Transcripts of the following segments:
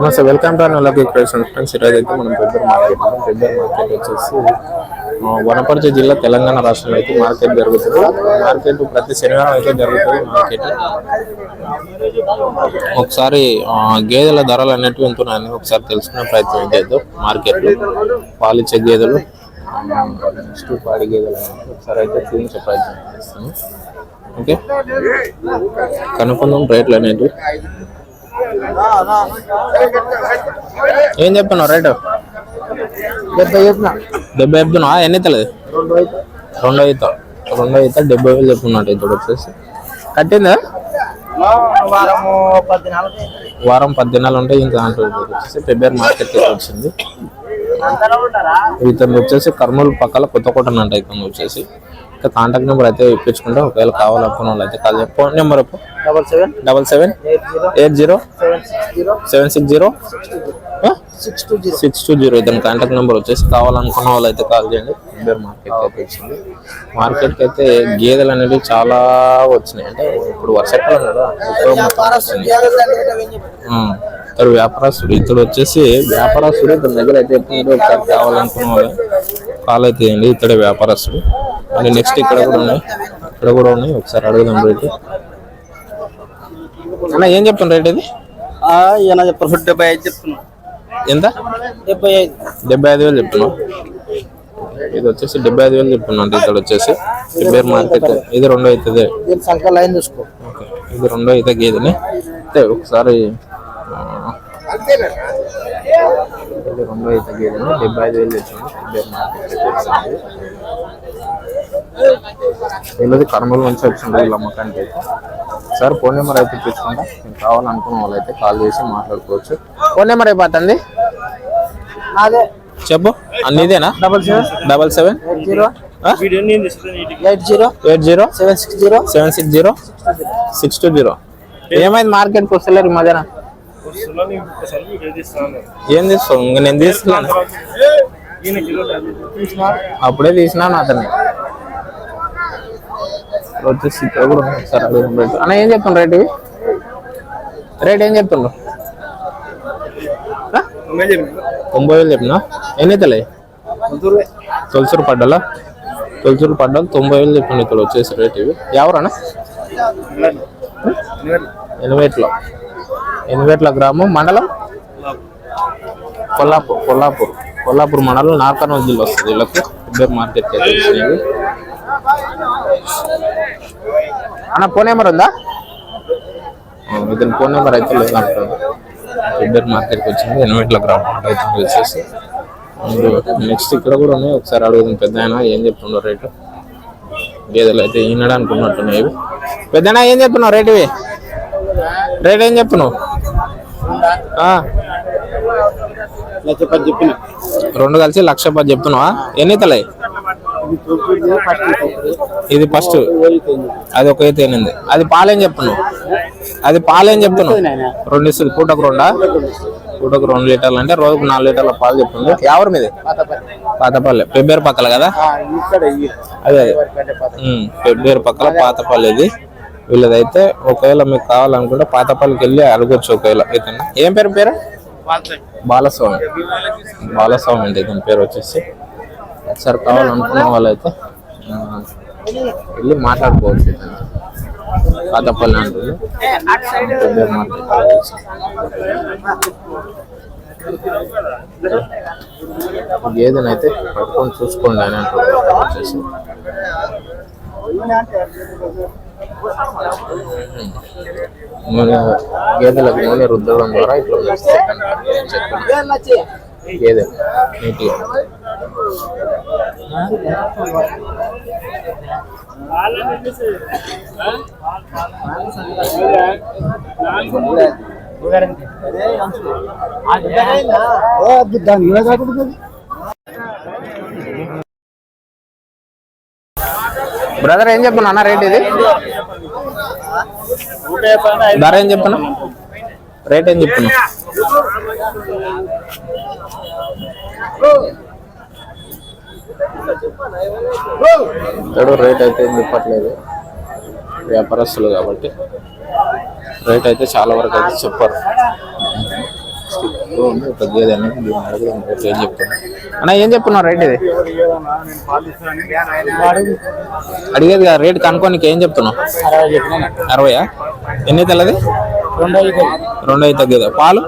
నమస్తే welcome to అలాగే creation friends ఈరోజు అయితే మనం పెద్దర్ మార్కెట్ ఉన్నాం. పెద్దర్ మార్కెట్ వచ్చేసి వనపర్తి జిల్లా తెలంగాణ రాష్ట్రంలో అయితే మార్కెట్ జరుగుతుంది. మార్కెట్ ప్రతి శనివారం అయితే జరుగుతుంది మార్కెట్ ఒకసారి గేదెల ధరలు అనేటివి ఉంటున్నాయని ఒకసారి తెలుసుకునే ప్రయత్నం చేద్దాం మార్కెట్లో పాలిచ్చే గేదెలు పాడి గేదెలు ఒకసారి అయితే చూపించే ప్రయత్నం చేస్తాను. ఓకే కనుక్కుందాం రేట్లు అనేటివి. ఏం చెప్తున్నావు? రేటు. డెబ్బై చెప్పిన డెబ్బై చెప్తున్నావా ఎన్ని అవుతుంది రెండు అయితే. రెండో ఈత రెండో ఈత డెబ్బై వేలు చెప్పుకున్నట్టు ఇతడు వచ్చేసి. కట్టిందా? వారం పద్దెనాలు ఉంటే ఇంకా వచ్చేసి ఫిబ్రవరి మార్కెట్ వచ్చింది. ఇతను వచ్చేసి కర్నూలు పక్కల కొత్తకోట అంట ఇతను వచ్చేసి. కాంటాక్ట్ నెంబర్ అయితే ఇప్పించుకుంటే ఒకవేళ కావాలనుకున్న వాళ్ళు అయితే కాల్ చెప్పు phone number double seven double seven eight zero seven six zero six two zero six two zero ఇతని కాంటాక్ట్ నెంబర్ వచ్చేసి కావాలనుకున్న వాళ్ళు అయితే కాల్ చేయండి బేర్ మార్కెట్ అయితే వచ్చింది మార్కెట్కి అయితే గేదెలు అనేవి చాలా వచ్చినాయి. అంటే ఇప్పుడు వర్షాకాలం కదా ఇతడు వ్యాపారస్తుడు ఇతడు వచ్చేసి వ్యాపారస్తుడు ఇతని దగ్గర అయితే ఎప్పుడు కావాలనుకున్న వాళ్ళు. కాల్ అయితే చేయండి ఇతడే వ్యాపారస్తుడు మళ్ళీ నెక్స్ట్ ఇక్కడ కూడా ఉన్నాయి. ఇక్కడ కూడా ఉన్నాయి. ఒకసారి అడుగుదాం రేటు. అన్న ఏం చెప్తాను రేట్ ఇది? ఈయన చెప్పారు డెబ్బై ఐదు చెప్తున్నాను ఎంత? డెబ్బై ఐదు. డెబ్బై ఐదు వేలు చెప్తున్నావు ఇది వచ్చేసి డెబ్బై ఐదు వేలు చెప్తున్నాను ఇక్కడ వచ్చేసి ఫిబ్రవరి మార్కెట్ ఇది రెండో అవుతుంది లైన్ చూసుకో. ఇది రెండో అయితే గేదెని. అయితే ఒకసారి రెండు అయితే గేదెని డెబ్బై ఐదు వేలు చెప్తున్నాను డెబ్బై మార్కెట్ వచ్చింది వీళ్ళది కర్నూలు నుంచి వచ్చింది వీళ్ళ అమ్మకానికి అయితే సార్ ఫోన్ నెంబర్ అయితే తెచ్చుకుంటా మీకు కావాలనుకున్న వాళ్ళు అయితే కాల్ చేసి మాట్లాడుకోవచ్చు ఫోన్ నెంబర్ అయిపోతుంది అదే చెప్పు అన్నిదేనా double seven double seven zero eight zero eight zero seven six zero seven six zero six two zero ఏమైంది మార్కెట్కి వస్తలేరు ఈ మధ్యన ఏం తీసుకో ఇంక నేను తీసుకున్నాను అప్పుడే తీసినాను అతన్ని. వచ్చేసి ఇక్కడ కూడా రేటు అన్న ఏం చెప్తున్నారు రేట్ ఇవి? రేట్ ఏం చెప్తుండ్రు? తొంభై వేలు చెప్పినా? ఎన్ని అవుతాయి తొలసూరు పడ్డలా? తొలసూరు పడ్డలు తొంభై వేలు చెప్పిండు ఇక్కడ వచ్చేసి రేట్ ఇవి. ఎవరన్నా ఎనివేట్లో ఎనివేట్ల గ్రామం మండలం? కొల్లాపూర్ కొల్లాపూర్. కొల్లాపూర్ మండలం నార్కర్నూలు జిల్లా వస్తుంది వీళ్ళకు. ఇద్దరు మార్కెట్ అయితే వచ్చినాయి అన్న ఫోన్ నెంబర్ ఉందా? ఇద్దరు ఇతని ఫోన్ నెంబర్ అయితే లేదు అంటారు ఇద్దరు మార్కెట్కి వచ్చింది ఎనిమిట్ల గ్రామం. అయితే వచ్చేసి నెక్స్ట్ ఇక్కడ కూడా ఉన్నాయి. ఒకసారి అడుగుతుంది పెద్ద ఆయన ఏం చెప్తుండో రేటు? గేదెలు అయితే ఈనడానికి ఉన్నట్టున్నాయి పెద్దనా ఏం చెప్తున్నావు రేటు ఇవి? రేట్ ఏం చెప్తున్నావు? లక్ష పది చెప్పిన. రెండు కలిసి లక్ష పది చెప్తున్నావా? ఎన్ని తలయి ఇది ఫస్ట్ అది ఒక అయితే ఎనిమిది అది పాలేం చెప్తున్నావు? అది పాలేం చెప్తున్నావు? రెండు ఇస్తుంది. పూటకు రెండా? పూటకు రెండు లీటర్లు అంటే రోజుకు నాలుగు లీటర్ల పాలు చెప్తుంది. ఎవరి మీద? పాతపల్లె పెబ్బేరు పక్కల కదా? ఇక్కడ అదే అదే. పెబ్బేరు పక్కల పాతపల్లి ఇది వీళ్ళదైతే ఒకవేళ మీకు కావాలనుకుంటే పాతపల్లికి వెళ్ళి అడగొచ్చు ఒకవేళ ఇతను ఏం పేరు పేరు? బాలస్వామి. బాలస్వామి. అంటే ఇతని పేరు వచ్చేసి. ఒకసారి కావాలనుకున్న వాళ్ళైతే వెళ్ళి మాట్లాడుకోవచ్చు. పాతపల్లి అంటుంది. గేదెనైతే పట్టుకొని చూసుకోండి అని అంటారు. వచ్చేసి మన గేదెలకు నూనె రుద్దడం ద్వారా ఇట్లా వస్తాయి అంటారు. చెట్లు. ఇలా నీట్గా బ్రదర్ ఏం చెప్పను అన్న? రేట్ ఇది? ధర ఏం చెప్పను? రేట్ ఏం చెప్పను? ఇతడు రేట్ అయితే ఏం చెప్పట్లేదు. వ్యాపారస్తులు కాబట్టి రేట్ అయితే చాలా వరకు అయితే చెప్పారు. గేదె అనేది ఏం చెప్తాను అన్న ఏం చెప్తున్నావు రేట్ ఇది? అడిగేది కదా రేట్ కనుక్కోనికి ఏం చెప్తున్నావు? అరవయా? ఎన్ని తెల్లది? రెండు అయితే గేదె పాలు?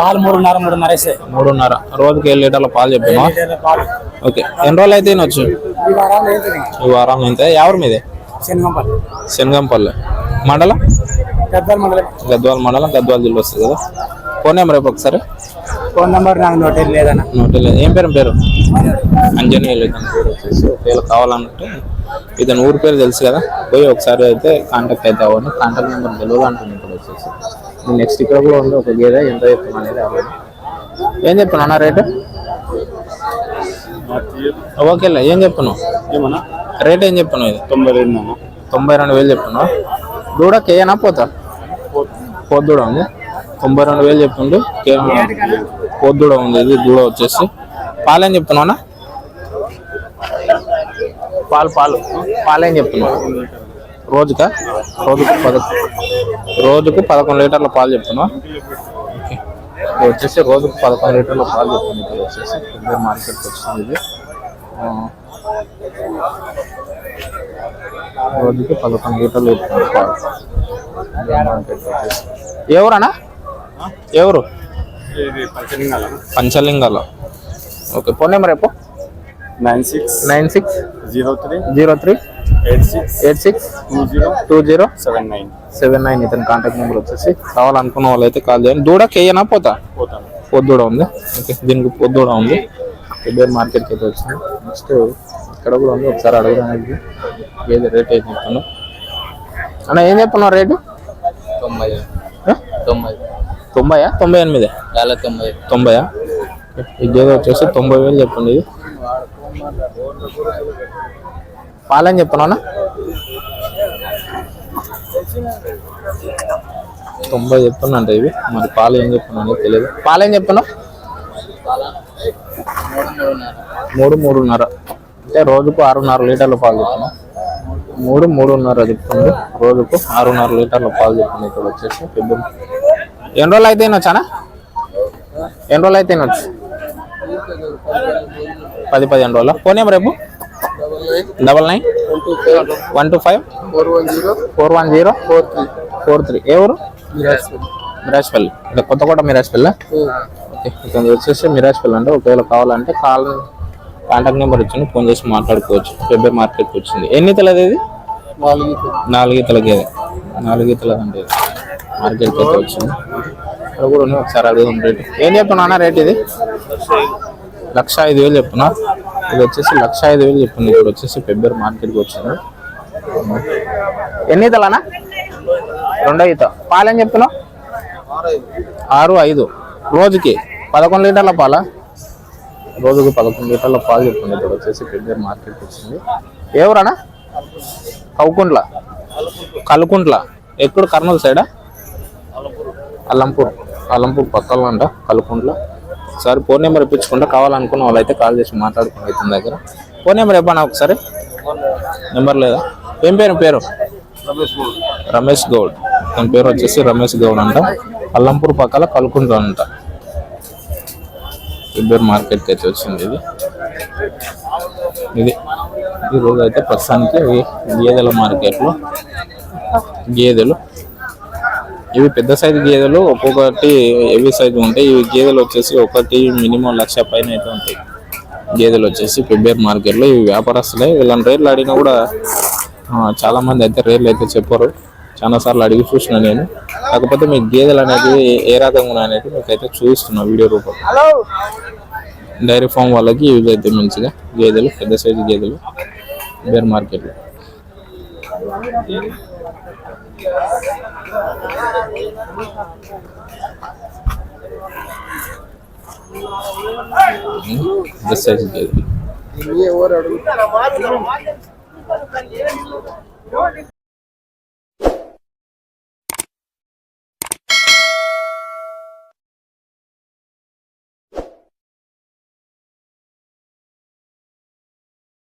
పాలు మూడున్నర మూడున్నర మూడున్నర రోజుకి ఏడు లీటర్ల పాలు చెప్తున్నావా ఓకే. ఎన్ని రోజులు అయితే వచ్చు ఈ వారం అయితే ఎవరి మీదే? శనగంపల్లి. శనగంపల్లె మండలం? పెద్దల మండలం. గద్వాల మండలం గద్వాల జిల్లా వస్తుంది కదా. ఫోన్ నెంబర్ రేపు ఒకసారి. ఫోన్ నెంబర్ నాకు నోట్ లేదన్న నోట్ లేదు ఏం పేరు? పేరు? అంజనీయులు. ఇతని పేరు వచ్చేసి ఒకవేళ కావాలంటే ఇతని ఊరి పేరు తెలుసు కదా? పోయి ఒకసారి అయితే కాంటాక్ట్ అయితే అవ్వండి. కాంటాక్ట్ నెంబర్ తెలియదు అంటుంది ఇక్కడ వచ్చేసి. నెక్స్ట్ ఇక్కడ కూడా ఉంది ఒక గేదె ఎంత చెప్తున్నా అనేది అవ్వదు ఏం చెప్తున్నా రేటు? ఓకేలే ఏం చెప్తున్నావు? ఏమన్నా? రేట్ ఏం చెప్తున్నావు ఇది? తొంభై రెండు అన్న. తొంభై రెండు వేలు చెప్తున్నావు? దూడ కేయనా పోతా? పొద్దుడ ఉంది. తొంభై రెండు వేలు చెప్తుండు. పొద్దుడ ఉంది ఇది దూడ వచ్చేసి. పాలేం చెప్తున్నావునా పాలు పాలు. పాలేం చెప్తున్నావు? రోజుకా? రోజుకు పద రోజుకు పదకొండు లీటర్ల పాలు చెప్తున్నావు? వచ్చేసి రోజుకు పదకొండు లీటర్ల పాలు చెప్తుంది ఇది వచ్చేసి ఇద్దరు మార్కెట్కి వచ్చింది ఇది. రోజుకి పదకొండు లీటర్లు ఇస్తున్నారు పాలు ఎవరన్నా? ఎవరు? Panchalingala Panchalingala. Okay phone number రేపు nine six nine six zero three zero three eight six eight six two zero two zero seven nine seven nine ఇతని కాంటాక్ట్ నెంబర్ వచ్చేసి కావాలనుకున్న వాళ్ళు అయితే కాల్ చేయండి. దూడ కేయనా పోతా? పోతాను పొద్దుడ ఉంది. ఓకే దీనికి పొద్దుడ ఉంది. పెద్ద మార్కెట్కి అయితే వచ్చింది నెక్స్ట్ ఇక్కడ కూడా ఉంది. ఒకసారి అడగడానికి ఏది రేట్ ఏం చెప్తున్నావు అన్న ఏం చెప్తున్నావు రేటు? తొంభై. ఆ? తొంభై తొంభయా? తొంభై ఎనిమిది. చాలా తొంభై. తొంభయా? గేదె వచ్చేసి తొంభై వేలు చెప్పండి. ఇది పాలని చెప్పనా తొంభై చెప్తున్నా అంటే ఇవి. మరి పాలు ఏం చెప్తున్నా అనేది తెలియదు? పాలు ఏం చెప్తున్నావు మూడు మూడున్నర. అంటే రోజుకు ఆరున్నర లీటర్ల పాలు చెప్తున్నా మూడు మూడున్నర చెప్తుంది. రోజుకు ఆరున్నర లీటర్ల పాలు చెప్తుంది ఇక్కడ వచ్చేసి. పెద్ద ఎన్ని రోజులు అయితే వచ్చానా? ఎన్ని రోజులు అయితే వచ్చు? పది పదిహేను రోజులు? ఫోన్ నెంబర్ రేపు double nine. One two five. Four one zero. Four one zero four three. Four three ఏ ఊరు? మిరాజ్పల్లి. అంటే కొత్తకోట మిరాజ్పల్లి ఓకే ఇక్కడ వచ్చేసి మిరాజ్పల్లి అంటే ఒకవేళ కావాలంటే కాల్ కాంటాక్ట్ నెంబర్ ఇచ్చింది ఫోన్ చేసి మాట్లాడుకోవచ్చు. ఫెబ్రవరి మార్కెట్కి వచ్చింది. ఎన్ని తెలది ఇది? నాలుగు నాలుగు నాలుగు ఈతల అంటే మార్కెట్కి అయితే వచ్చింది. ఇక్కడ కూడా ఒకసారి అడుగుదాం రేటు. ఏం చెప్తున్నా రేట్ ఇది? లక్ష ఐదు వేలు చెప్తున్నా. ఇది వచ్చేసి లక్ష ఐదు వేలు చెప్పింది. ఇప్పుడు వచ్చేసి ఫిబ్రవరి మార్కెట్కి వచ్చింది. ఎన్ని ఈతలనా రెండో ఈత. పాలేం చెప్తున్నావు? ఆరు ఐదు. రోజుకి పదకొండు లీటర్ల పాల? రోజుకు పదకొండు లీటర్ల పాలు చెప్తుంది ఇప్పుడు వచ్చేసి ఫిబ్రవరి మార్కెట్కి వచ్చింది. ఎవరన్నా కౌకుంట్ల. కలుకుంట్ల. ఎక్కడ? కర్నూలు సైడా అల్లంపూర్ అల్లంపూర్ పక్కన అంట కలుకుంట్ల ఒకసారి ఫోన్ నెంబర్ ఇప్పించుకుంటే కావాలనుకున్న వాళ్ళైతే కాల్ చేసి మాట్లాడుకుని ఇతని దగ్గర. ఫోన్ నెంబర్ ఇవ్వనా ఒకసారి? నెంబర్ లేదా? ఏం పేరు పేరు? రమేష్ గౌడ్. తన పేరు వచ్చేసి రమేష్ గౌడ్ అంట. అల్లంపూర్ పక్కల కలుకుంట్ల అంట. ఇద్దరు మార్కెట్కి అయితే వచ్చింది ఇది. ఇది ఈ రోజు అయితే ప్రస్తుతానికి గేదెల మార్కెట్లో గేదెలు ఇవి పెద్ద సైజు గేదెలు ఒక్కొక్కటి హెవీ సైజు ఉంటాయి. ఇవి గేదెలు వచ్చేసి ఒకటి మినిమం లక్ష పైన అయితే ఉంటాయి. గేదెలు వచ్చేసి ఫిబ్రవరి మార్కెట్లో ఇవి వ్యాపారస్తులే. వీళ్ళని రేట్లు అడిగినా కూడా ఆ, చాలా మంది అయితే రేట్లు అయితే చెప్పరు. చాలా సార్లు అడిగి చూసిన నేను. కాకపోతే మీ గేదెలు అనేది ఏ రకంగా ఉన్నాయి అనేది మీకు అయితే చూపిస్తున్నా వీడియో రూపంలో. డైరీ ఫామ్ వాళ్ళకి యూజ్ అవుతాయి మంచిగా గేదెలు పెద్ద సైజు గేదెలు. బేర్ మార్కెట్లో పెద్ద సైజు గేదెలు ఎవరు అడుగు